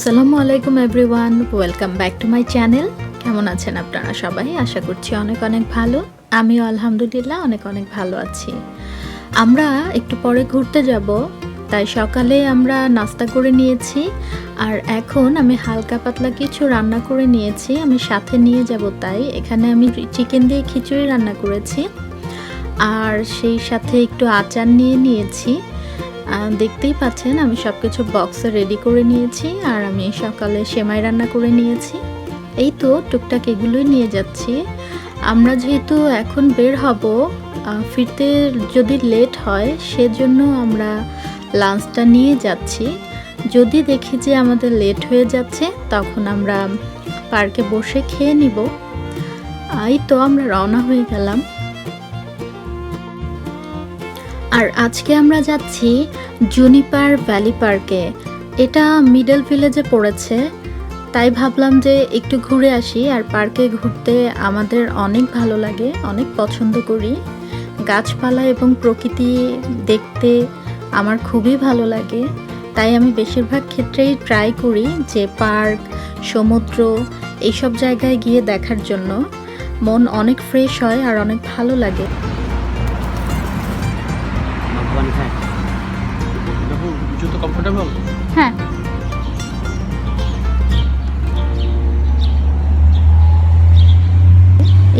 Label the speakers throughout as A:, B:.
A: আসসালামু আলাইকুম everyone, welcome back to my channel. কেমন আছেন আপনারা সবাই? আশা করছি অনেক অনেক ভালো। আমিও আলহামদুলিল্লাহ অনেক অনেক ভালো আছি। আমরা একটু পরে ঘুরতে যাব, তাই সকালে আমরা নাস্তা করে নিয়েছি। আর এখন আমি হালকা পাতলা কিছু রান্না করে নিয়েছি, আমি সাথে নিয়ে যাব তাই। এখানে আমি চিকেন দিয়ে খিচুড়ি রান্না করেছি। আর সেই সাথে একটু আচার নিয়ে নিয়েছি। দেখতেই পাচ্ছেন, আমি সব কিছু বক্সে রেডি করে নিয়েছি আর আমি সকালে সেমাই রান্না করে নিয়েছি। এই তো টুকটাক এগুলোই নিয়ে যাচ্ছি। আমরা যেহেতু এখন বের হব ফিরতে যদি লেট হয়, সেজন্য আমরা লাঞ্চটা নিয়ে যাচ্ছি। যদি দেখি যে আমাদের লেট হয়ে যাচ্ছে, তখন আমরা পার্কে বসে খেয়ে নিব। এই তো আমরা রওনা হয়ে গেলাম। আর আজকে আমরা যাচ্ছি জুনিপার ভ্যালি পার্কে। এটা মিডল ভিলেজে পড়েছে, তাই ভাবলাম যে একটু ঘুরে আসি আর পার্কে ঘুরতে আমাদের অনেক ভালো লাগে, অনেক পছন্দ করি। গাছপালা এবং প্রকৃতি দেখতে আমার খুবই ভালো লাগে, তাই আমি বেশিরভাগ ক্ষেত্রেই ট্রাই করি যে পার্ক, সমুদ্র এইসব জায়গায় গিয়ে দেখার জন্য। মন অনেক ফ্রেশ হয় আর অনেক ভালো লাগে।
B: জুতো কমফোর্টেবল
A: হ্যাঁ।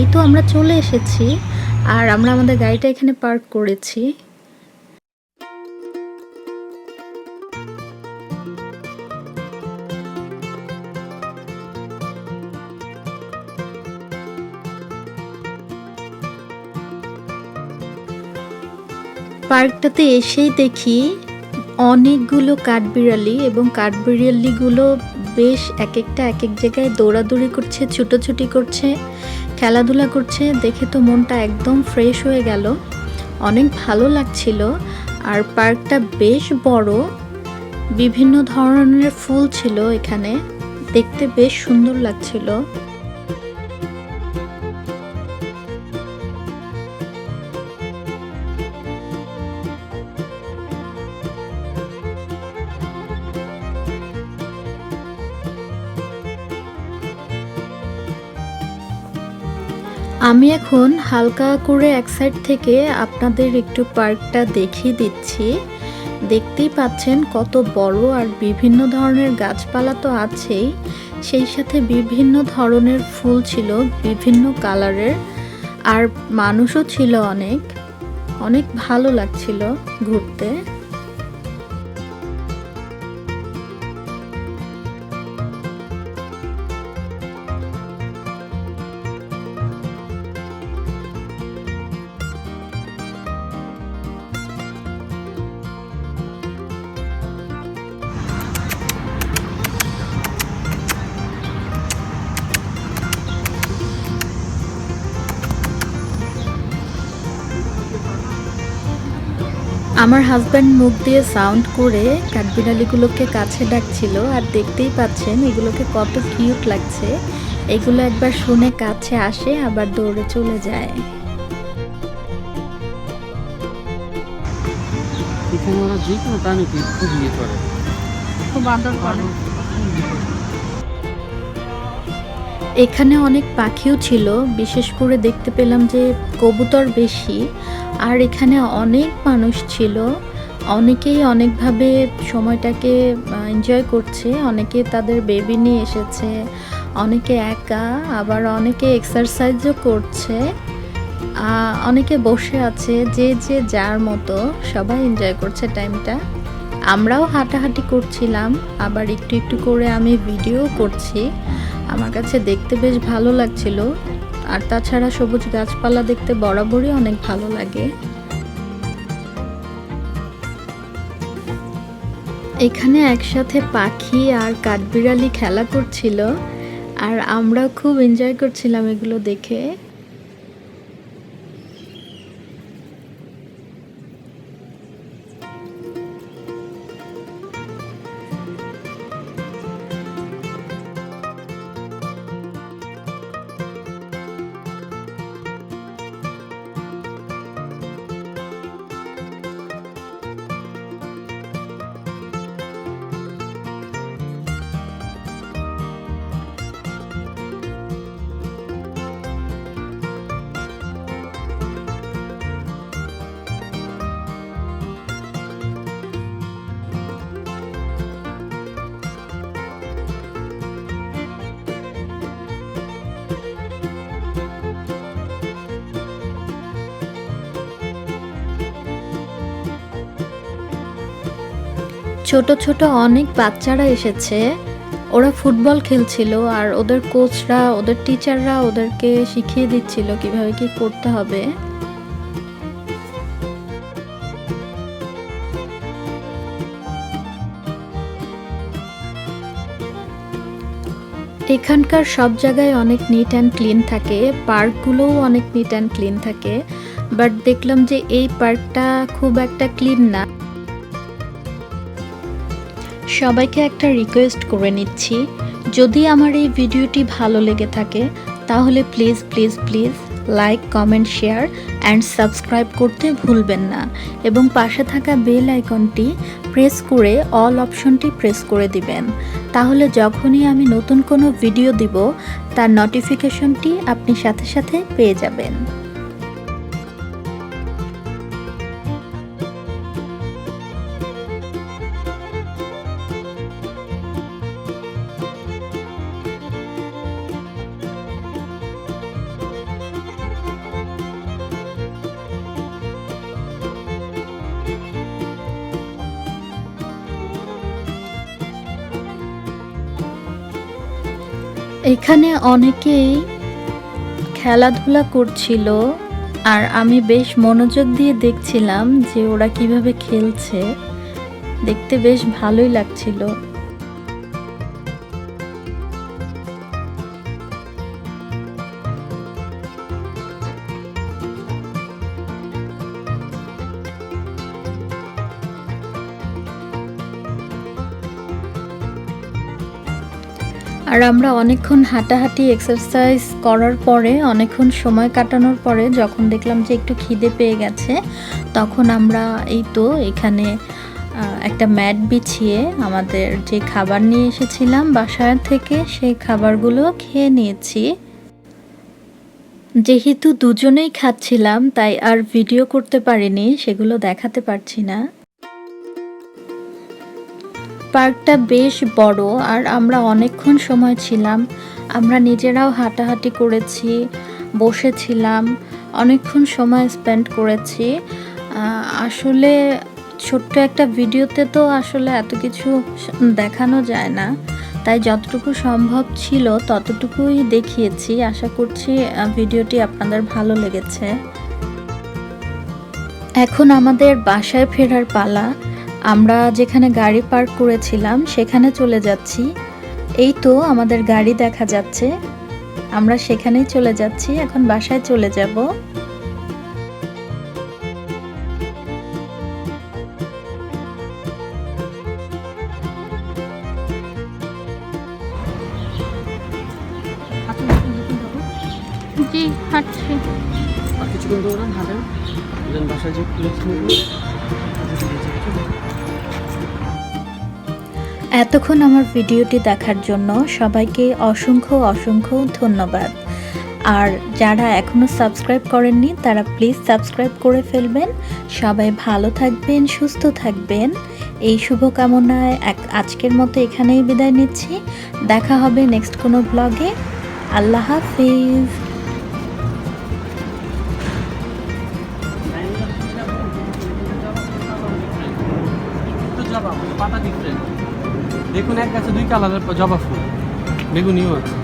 A: এই তো আমরা চলে এসেছি আর আমরা আমাদের গাড়িটা এখানে পার্ক করেছি। পার্কটাতে এসেই দেখি অনেকগুলো কাঠবিড়ালি এবং কাঠবিড়ালিগুলো বেশ এক একটা এক এক জায়গায় দৌড়াদৌড়ি করছে, ছুটোছুটি করছে, খেলাধুলা করছে। দেখে তো মনটা একদম ফ্রেশ হয়ে গেল। অনেক ভালো লাগছিল। আর পার্কটা বেশ বড়। বিভিন্ন ধরনের ফুল ছিল এখানে। দেখতে বেশ সুন্দর লাগছিল। আমি এখন হালকা করে এক সাইড থেকে আপনাদের একটু পার্কটা দেখিয়ে দিচ্ছি। দেখতেই পাচ্ছেন কত বড় আর বিভিন্ন ধরনের গাছপালা তো আছেই। সেই সাথে বিভিন্ন ধরনের ফুল ছিল, বিভিন্ন কালারের, আর মানুষও ছিল অনেক। অনেক ভালো লাগছিল ঘুরতে। আমার হাজব্যান্ড মুখ দিয়ে সাউন্ড করে কাঠবিড়ালিগুলোকে কাছে ডাকছিল আর দেখতেই পাচ্ছেন এগুলোকে কত কিউট লাগছে। এগুলো একবার শুনে কাছে আসে আবার দৌড়ে চলে যায়।
C: এখানে ওরা যে কোনো প্রাণীকে খুব ইয়ে করে।
D: খুব আদর করে।
A: এখানে অনেক পাখিও ছিল, বিশেষ করে দেখতে পেলাম যে কবুতর বেশি, আর এখানে অনেক মানুষ ছিল। অনেকেই অনেকভাবে সময়টাকে এনজয় করছে, অনেকে তাদের বেবি নিয়ে এসেছে, অনেকে একা, আবার অনেকে এক্সারসাইজও করছে অনেকে বসে আছে, যে যে, যার মতো, সবাই এনজয় করছে টাইমটা আমরাও হাঁটাহাঁটি করছিলাম, আবার একটু একটু করে আমি ভিডিও করছি। আমার কাছে দেখতে বেশ ভালো লাগছিল। আর তাছাড়া সবুজ গাছপালা দেখতে বরাবরই অনেক ভালো লাগে। এখানে একসাথে পাখি আর কাঠবিড়ালি খেলা করছিল। আর আমরা খুব এনজয় করছিলাম এগুলো দেখে। ছোট ছোট অনেক বাচ্চারা এসেছে। ওরা ফুটবল খেলছিল আর ওদের কোচরা ওদের টিচাররা ওদেরকে শিখিয়ে দিচ্ছিল কীভাবে কি করতে হবে। এখানকার সব জায়গায় অনেক নিট অ্যান্ড ক্লিন থাকে, পার্কগুলোও অনেক নিট অ্যান্ড ক্লিন থাকে বাট দেখলাম যে এই পার্কটা খুব একটা ক্লিন না। সবাইকে একটা রিকোয়েস্ট করে নিচ্ছি। যদি আমার এই ভিডিওটি ভালো লেগে থাকে, তাহলে please please please like comment share and subscribe করতে ভুলবেন না। এবং পাশে থাকা বেল আইকনটি প্রেস করে অল অপশনটি প্রেস করে দিবেন। তাহলে যখনই আমি নতুন কোনো ভিডিও দিব, তার নোটিফিকেশনটি আপনি সাথে সাথে পেয়ে যাবেন। এখানে অনেকেই খেলাধুলা করছিল আর আমি বেশ মনোযোগ দিয়ে দেখছিলাম যে ওরা কীভাবে খেলছে। দেখতে বেশ ভালোই লাগছিল। আর আমরা অনেকক্ষণ হাঁটাহাঁটি এক্সারসাইজ করার পরে, অনেকক্ষণ সময় কাটানোর পরে যখন দেখলাম যে একটু খিদে পেয়ে গেছে, তখন আমরা এই তো এখানে একটা ম্যাট বিছিয়ে আমাদের যে খাবার নিয়ে এসেছিলাম বাসার থেকে, সেই খাবারগুলো খেয়ে নিয়েছি। যেহেতু দুজনেই খাচ্ছিলাম, তাই আর ভিডিও করতে পারিনি, সেগুলো দেখাতে পারছি না। পার্কটা বেশ বড় আর আমরা অনেকক্ষণ সময় ছিলাম। আমরা নিজেরাও হাঁটাহাঁটি করেছি, বসেছিলাম, অনেকক্ষণ সময় স্পেন্ড করেছি। আসলে ছোট্ট একটা ভিডিওতে তো আসলে এত কিছু দেখানো যায় না। তাই যতটুকু সম্ভব ছিল ততটুকুই দেখিয়েছি। আশা করছি ভিডিওটি আপনাদের ভালো লেগেছে। এখন আমাদের বাসায় ফেরার পালা। আমরা যেখানে গাড়ি পার্ক করেছিলাম সেখানে চলে যাচ্ছি। এই তো আমাদের গাড়ি দেখা যাচ্ছে। আমরা সেখানেই চলে যাচ্ছি এখন বাসায় চলে যাব।
D: জি হাঁটছি।
C: আর কিছুক্ষণ দৌড়ান হাঁটেন বাসায় যে
A: এতক্ষণ আমার ভিডিওটি দেখার জন্য সবাইকে অসংখ্য অসংখ্য ধন্যবাদ। আর যারা এখনও সাবস্ক্রাইব করেননি, তারা প্লিজ সাবস্ক্রাইব করে ফেলবেন। সবাই ভালো থাকবেন, সুস্থ থাকবেন। এই শুভকামনায় এক আজকের মতো এখানেই বিদায় নিচ্ছি। দেখা হবে নেক্সট কোনো ব্লগে আল্লাহ হাফিজ।
B: পাতা ডিফারেন্ট দেখুন এক গাছে দুই কালারের জবা ফুল। বেগুনিও আছে।